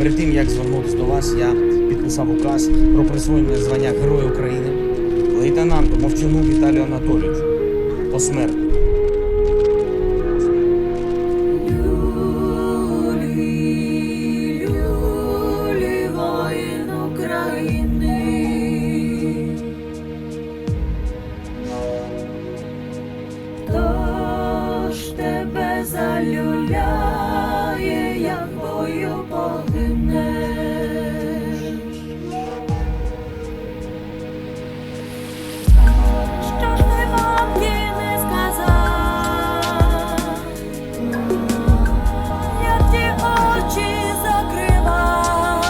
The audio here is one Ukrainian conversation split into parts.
Перед тим як звернутися до вас, я підписав указ про присвоєння звання Героя України. Лейтенанту Мовчану Віталію Анатолійовичу. Посмертно. Тебе залюляє, як в? Що ж ти мамці не сказав? Я ті очі закривав,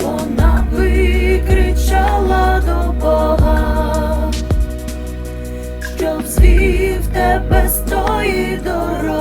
вона викричала до Бога, щоб звів тебе з тої дороги,